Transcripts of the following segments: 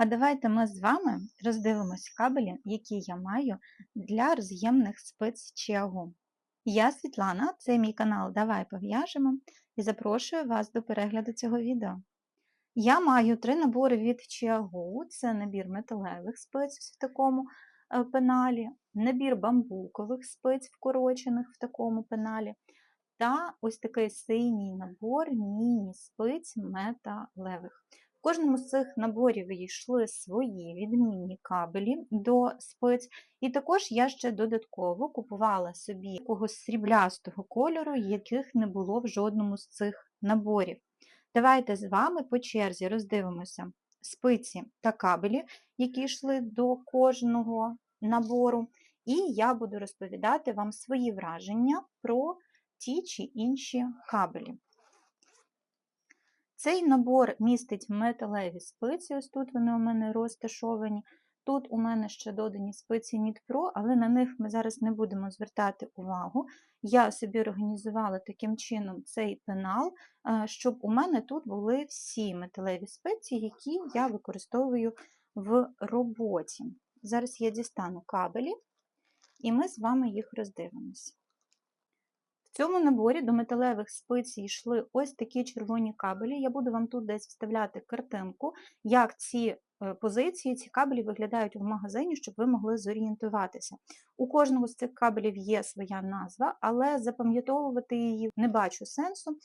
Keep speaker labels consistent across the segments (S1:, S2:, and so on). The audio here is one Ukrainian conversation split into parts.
S1: А давайте ми з вами роздивимось кабелі, які я маю для роз'ємних спиць Чіагу. Я Світлана, це мій канал Давай пов'яжемо і запрошую вас до перегляду цього відео. Я маю три набори від Чіагу, це набір металевих спиць в такому е, пеналі, набір бамбукових спиць вкорочених в такому пеналі, та ось такий синій набор міні-спиць металевих. В кожному з цих наборів йшли свої відмінні кабелі до спиць, і також я ще додатково купувала собі якогось сріблястого кольору, яких не було в жодному з цих наборів. Давайте з вами по черзі роздивимося спиці та кабелі, які йшли до кожного набору, і я буду розповідати вам свої враження про ті чи інші кабелі. Цей набор містить металеві спиці, ось тут вони у мене розташовані. Тут у мене ще додані спиці Knit Pro, але на них ми зараз не будемо звертати увагу. Я собі організувала таким чином цей пенал, щоб у мене тут були всі металеві спиці, які я використовую в роботі. Зараз я дістану кабелі, і ми з вами їх роздивимося. В цьому наборі до металевих спиць йшли ось такі червоні кабелі. Я буду вам тут десь вставляти картинку, як ці е, позиції, ці кабелі виглядають в магазині, щоб ви могли зорієнтуватися. У кожного з цих кабелів є своя назва, але запам'ятовувати її не бачу сенсу.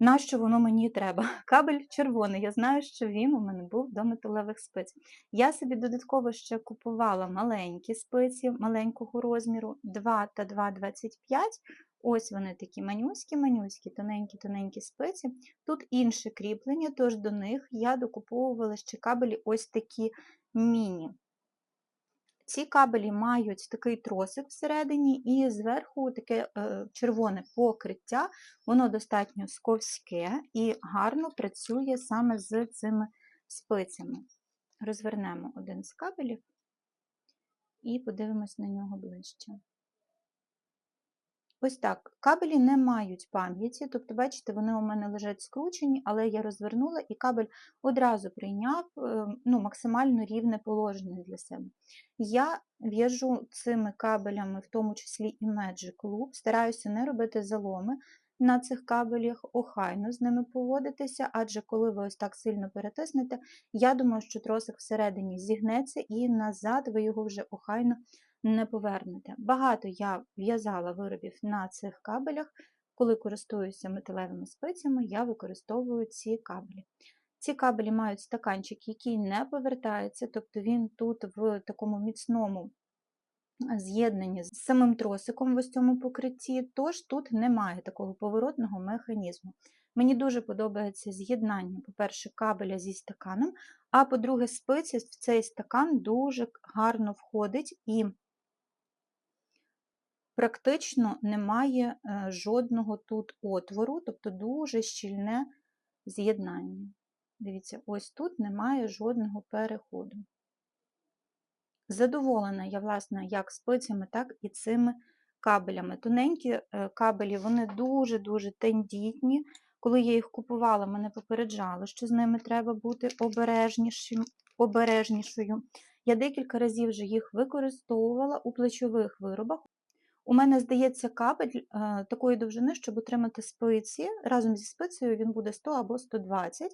S1: Нащо воно мені треба? Кабель червоний, я знаю, що він у мене був до металевих спиць. Я собі додатково ще купувала маленькі спиці маленького розміру 2 та 2,25. Ось вони такі манюські-манюські, тоненькі-тоненькі спиці. Тут інше кріплення, тож до них я докуповувала ще кабелі ось такі міні. Ці кабелі мають такий тросик всередині, і зверху таке е, червоне покриття, воно достатньо сковське і гарно працює саме з цими спицями. Розвернемо один з кабелів і подивимось на нього ближче. Ось так, кабелі не мають пам'яті, тобто, бачите, вони у мене лежать скручені, але я розвернула і кабель одразу прийняв е, ну, максимально рівне положення для себе. Я в'яжу цими кабелями, в тому числі і Magic Loop, стараюся не робити заломи на цих кабелях, охайно з ними поводитися, адже коли ви ось так сильно перетиснете, я думаю, що тросик всередині зігнеться і назад ви його вже охайно не повернете. Багато я в'язала виробів на цих кабелях. Коли користуюся металевими спицями, я використовую ці кабелі. Ці кабелі мають стаканчик, який не повертається, тобто він тут в такому міцному з'єднанні з самим тросиком в ось цьому покритті, тож тут немає такого поворотного механізму. Мені дуже подобається з'єднання, по-перше, кабеля зі стаканом, а по-друге, спиці в цей стакан дуже гарно входить і практично немає е, жодного тут отвору, тобто дуже щільне з'єднання. Дивіться, ось тут немає жодного переходу. Задоволена я, власне, як спицями, так і цими кабелями. Тоненькі е, кабелі, вони дуже-дуже тендітні. Коли я їх купувала, мене попереджали, що з ними треба бути обережнішою. Я декілька разів вже їх використовувала у плечових виробах. У мене, здається, кабель е, такої довжини, щоб отримати спиці. Разом зі спицею він буде 100 або 120.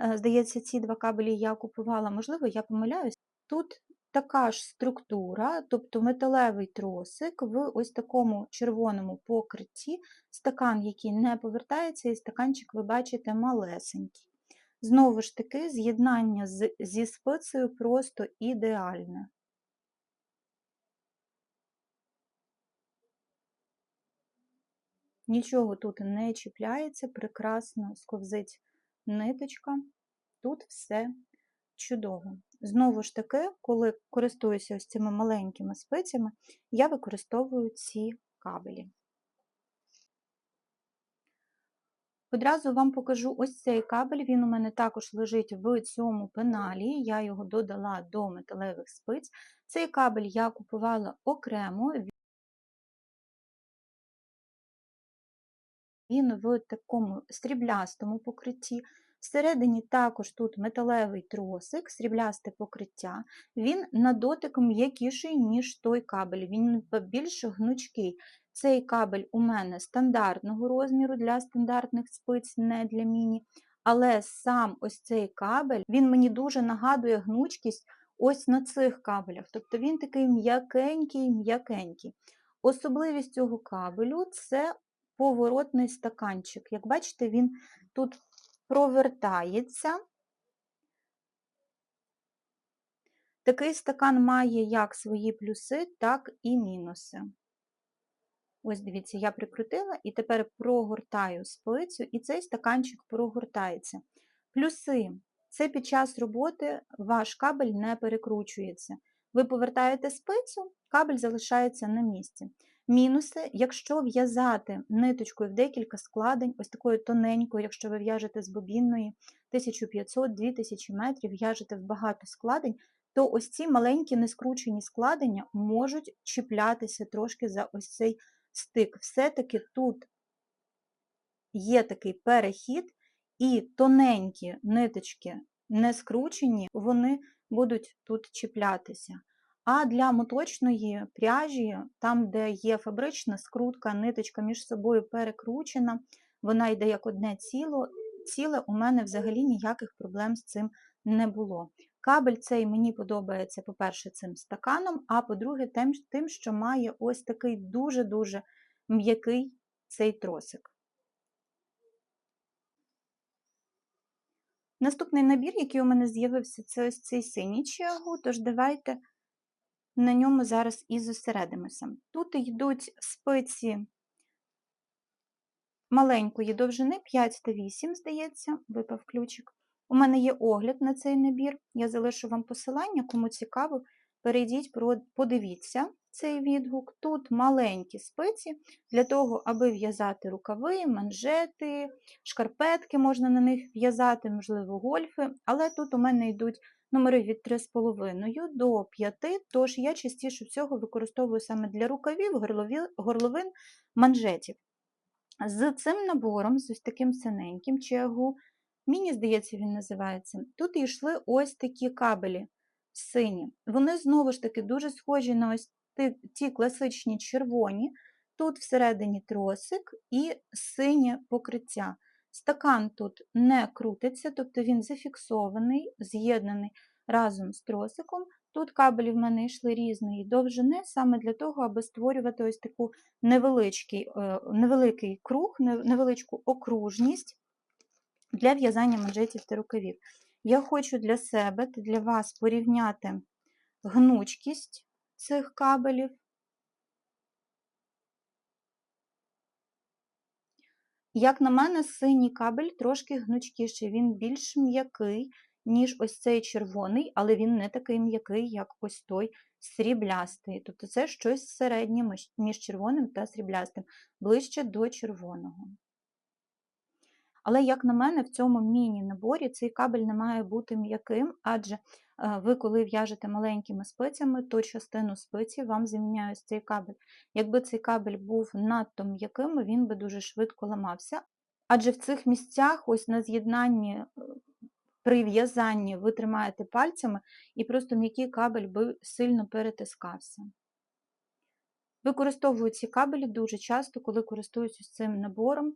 S1: Е, здається, ці два кабелі я купувала, можливо, я помиляюсь. Тут така ж структура, тобто металевий тросик в ось такому червоному покритті, стакан, який не повертається, і стаканчик, ви бачите, малесенький. Знову ж таки, з'єднання зі спицею просто ідеальне. Нічого тут не чіпляється, прекрасно сковзить ниточка, тут все чудово. Знову ж таки, коли користуюся ось цими маленькими спицями, я використовую ці кабелі. Одразу вам покажу ось цей кабель, він у мене також лежить в цьому пеналі, я його додала до металевих спиць. Цей кабель я купувала окремо. Він в такому стріблястому покритті. Всередині також тут металевий тросик, сріблясте покриття. Він на дотик м'якіший, ніж той кабель, він більш гнучкий. Цей кабель у мене стандартного розміру для стандартних спиць, не для міні. Але сам ось цей кабель, він мені дуже нагадує гнучкість ось на цих кабелях. Тобто він такий м'якенький, м'якенький. Особливість цього кабелю це поворотний стаканчик. Як бачите, він тут провертається. Такий стакан має як свої плюси, так і мінуси. Ось дивіться, я прикрутила і тепер прогортаю спицю, і цей стаканчик прогортається. Плюси це під час роботи ваш кабель не перекручується. Ви повертаєте спицю, кабель залишається на місці. Мінуси, якщо в'язати ниточкою в декілька складень, ось такою тоненькою, якщо ви в'яжете з бобінної 1500-2000 метрів, в'яжете в багато складень, то ось ці маленькі нескручені складення можуть чіплятися трошки за ось цей стик. Все-таки тут є такий перехід, і тоненькі ниточки не скручені, вони будуть тут чіплятися. А для моточної пряжі, там, де є фабрична скрутка, ниточка між собою перекручена, вона йде як одне ціло, ціле, у мене взагалі ніяких проблем з цим не було. Кабель цей мені подобається, по-перше, цим стаканом, а по-друге, тим, що має ось такий дуже-дуже м'який цей тросик. Наступний набір, який у мене з'явився, це ось цей синій чиагу, тож давайте на ньому зараз і зосередимося. Тут йдуть спиці маленької довжини, 5 та 8, здається, випав ключик. У мене є огляд на цей набір, я залишу вам посилання, кому цікаво, перейдіть, подивіться цей відгук. Тут маленькі спиці для того, аби в'язати рукави, манжети, шкарпетки можна на них в'язати, можливо, гольфи, але тут у мене йдуть номери від 3,5 до 5, тож я частіше всього використовую саме для рукавів, горловин, манжетів. З цим набором, з ось таким синеньким чегу, міні, здається, він називається, тут йшли ось такі кабелі сині. Вони знову ж таки дуже схожі на ось ті класичні червоні, тут всередині тросик і синє покриття. Стакан тут не крутиться, тобто він зафіксований, з'єднаний разом з тросиком. Тут кабелі в мене йшли різної довжини, саме для того, аби створювати ось таку невеличкий, е, невеликий круг, невеличку окружність для в'язання манжетів та рукавів. Я хочу для себе та для вас порівняти гнучкість цих кабелів. Як на мене, синій кабель трошки гнучкіший, він більш м'який, ніж ось цей червоний, але він не такий м'який, як ось той сріблястий. Тобто це щось середнє між червоним та сріблястим, ближче до червоного. Але, як на мене, в цьому міні-наборі цей кабель не має бути м'яким, адже ви, коли в'яжете маленькими спицями, то частину спиці вам заміняє цей кабель. Якби цей кабель був надто м'яким, він би дуже швидко ламався. Адже в цих місцях, ось на з'єднанні, е, при в'язанні ви тримаєте пальцями, і просто м'який кабель би сильно перетискався. Використовую ці кабелі дуже часто, коли користуюся цим набором,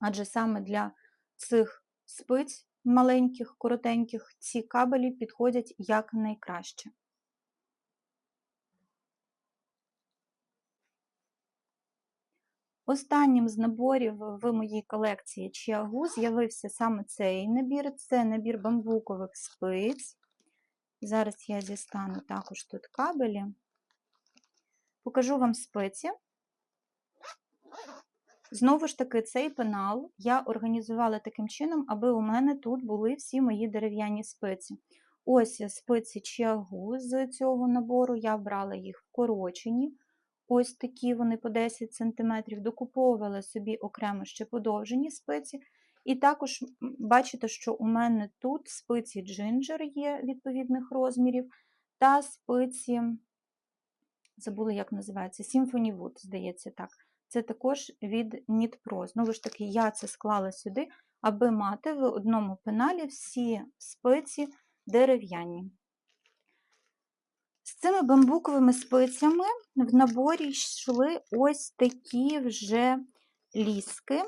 S1: адже саме для цих спиць маленьких, коротеньких, ці кабелі підходять як найкраще. Останнім з наборів в моїй колекції Чіагу з'явився саме цей набір це набір бамбукових спиць. Зараз я дістану також тут кабелі. Покажу вам спиці. Знову ж таки, цей пенал я організувала таким чином, аби у мене тут були всі мої дерев'яні спиці. Ось спиці чагу з цього набору, я брала їх вкорочені. Ось такі вони по 10 см, докуповувала собі окремо ще подовжені спиці. І також бачите, що у мене тут спиці джинджер є відповідних розмірів, та спиці, забула, як називається, Symphony Wood, здається так. Це також від Knit Знову ж таки, я це склала сюди, аби мати в одному пеналі всі спиці дерев'яні. З цими бамбуковими спицями в наборі йшли ось такі вже ліски.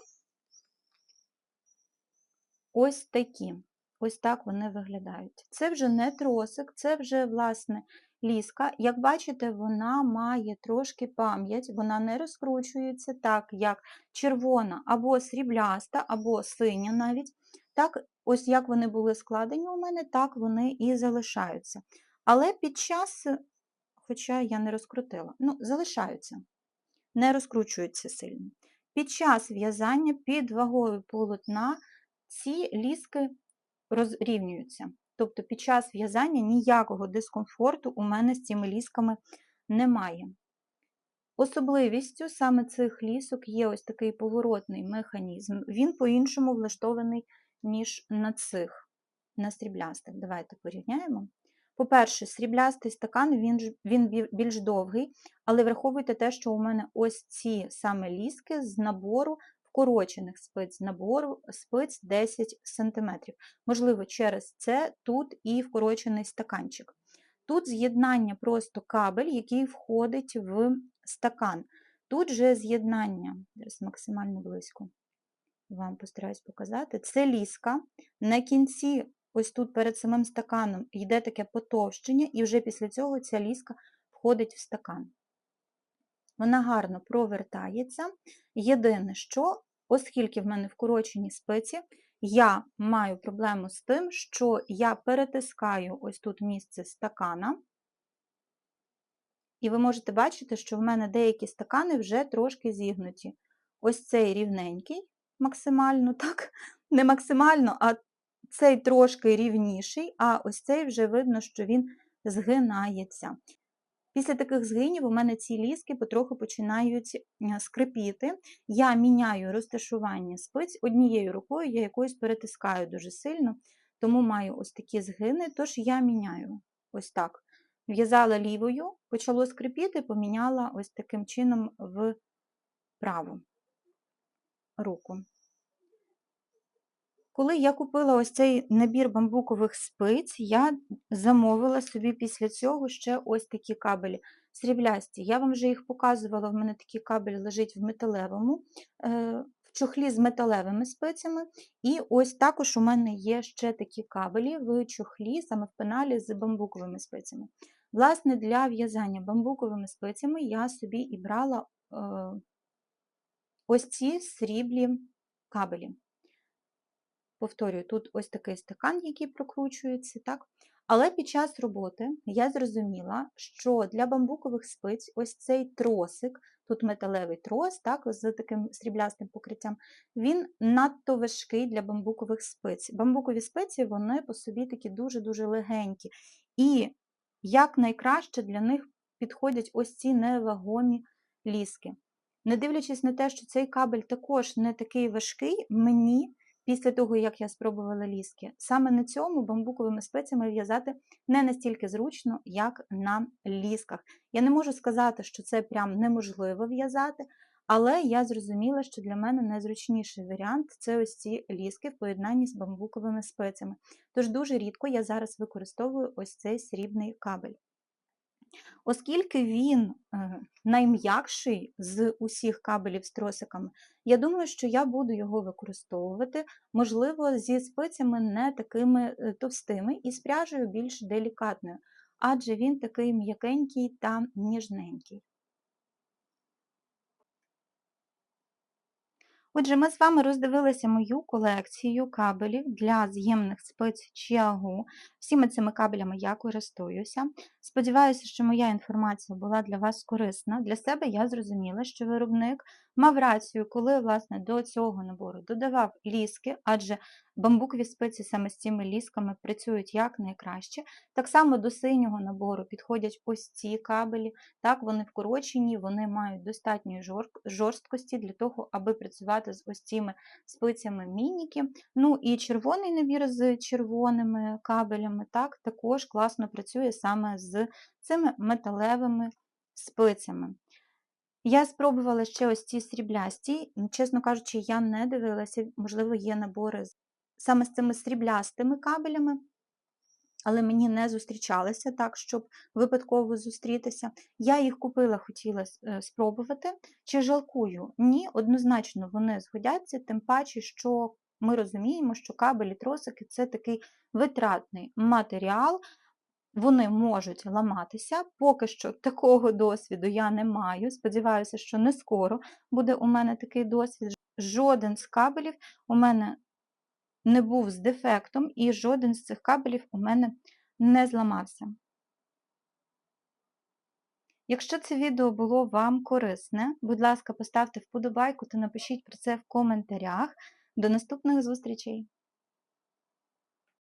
S1: Ось такі. Ось так вони виглядають. Це вже не тросик, це вже, власне, ліска. Як бачите, вона має трошки пам'ять, вона не розкручується так, як червона або срібляста, або синя навіть. Так, ось як вони були складені у мене, так вони і залишаються. Але під час, хоча я не розкрутила, ну, залишаються, не розкручуються сильно. Під час в'язання під вагою полотна ці ліски розрівнюються. Тобто під час в'язання ніякого дискомфорту у мене з цими лісками немає. Особливістю саме цих лісок є ось такий поворотний механізм. Він по-іншому влаштований, ніж на цих, на сріблястих. Давайте порівняємо. По-перше, сріблястий стакан він, він більш довгий, але враховуйте те, що у мене ось ці саме ліски з набору вкорочених спиць, набору спиць 10 см. Можливо, через це тут і вкорочений стаканчик. Тут з'єднання просто кабель, який входить в стакан. Тут же з'єднання, зараз максимально близько вам постараюсь показати, це ліска. На кінці, ось тут перед самим стаканом, йде таке потовщення, і вже після цього ця ліска входить в стакан. Вона гарно провертається. Єдине, що, оскільки в мене вкорочені спиці, я маю проблему з тим, що я перетискаю ось тут місце стакана. І ви можете бачити, що в мене деякі стакани вже трошки зігнуті. Ось цей рівненький, максимально, так, не максимально, а цей трошки рівніший, а ось цей вже видно, що він згинається. Після таких згинів у мене ці ліски потроху починають е, скрипіти. Я міняю розташування спиць однією рукою, я якоюсь перетискаю дуже сильно, тому маю ось такі згини, тож я міняю ось так. В'язала лівою, почало скрипіти, поміняла ось таким чином в праву руку. Коли я купила ось цей набір бамбукових спиць, я замовила собі після цього ще ось такі кабелі сріблясті. Я вам вже їх показувала, в мене такий кабель лежить в металевому, е, в чохлі з металевими спицями. І ось також у мене є ще такі кабелі в чохлі, саме в пеналі з бамбуковими спицями. Власне, для в'язання бамбуковими спицями я собі і брала е, ось ці сріблі кабелі. Повторюю, тут ось такий стакан, який прокручується, так? Але під час роботи я зрозуміла, що для бамбукових спиць ось цей тросик, тут металевий трос, так, з таким сріблястим покриттям, він надто важкий для бамбукових спиць. Бамбукові спиці вони по собі такі дуже-дуже легенькі. І як найкраще для них підходять ось ці невагомі ліски. Не дивлячись на те, що цей кабель також не такий важкий, мені після того, як я спробувала ліски, саме на цьому бамбуковими спеціями в'язати не настільки зручно, як на лісках. Я не можу сказати, що це прям неможливо в'язати, але я зрозуміла, що для мене найзручніший варіант це ось ці ліски в поєднанні з бамбуковими спеціями. Тож дуже рідко я зараз використовую ось цей срібний кабель. Оскільки він е, найм'якший з усіх кабелів з тросиками, я думаю, що я буду його використовувати, можливо, зі спицями не такими е, товстими і з пряжею більш делікатною, адже він такий м'якенький та ніжненький. Отже, ми з вами роздивилися мою колекцію кабелів для з'ємних спиць Чіагу. Всіми цими кабелями я користуюся. Сподіваюся, що моя інформація була для вас корисна. Для себе я зрозуміла, що виробник мав рацію, коли власне, до цього набору додавав ліски, адже бамбукові спиці саме з цими лісками працюють як найкраще. Так само до синього набору підходять ось ці кабелі, так вони вкорочені, вони мають достатньої жорсткості для того, аби працювати з ось цими спицями мініки. Ну і червоний набір з червоними кабелями так, також класно працює саме з цими металевими спицями. Я спробувала ще ось ці сріблясті. Чесно кажучи, я не дивилася, можливо, є набори саме з цими сріблястими кабелями, але мені не зустрічалися так, щоб випадково зустрітися. Я їх купила, хотіла е, спробувати. Чи жалкую? Ні, однозначно вони згодяться, тим паче, що ми розуміємо, що кабелі тросики це такий витратний матеріал, вони можуть ламатися. Поки що такого досвіду я не маю. Сподіваюся, що не скоро буде у мене такий досвід. Жоден з кабелів у мене не був з дефектом, і жоден з цих кабелів у мене не зламався. Якщо це відео було вам корисне, будь ласка, поставте вподобайку та напишіть про це в коментарях. До наступних зустрічей!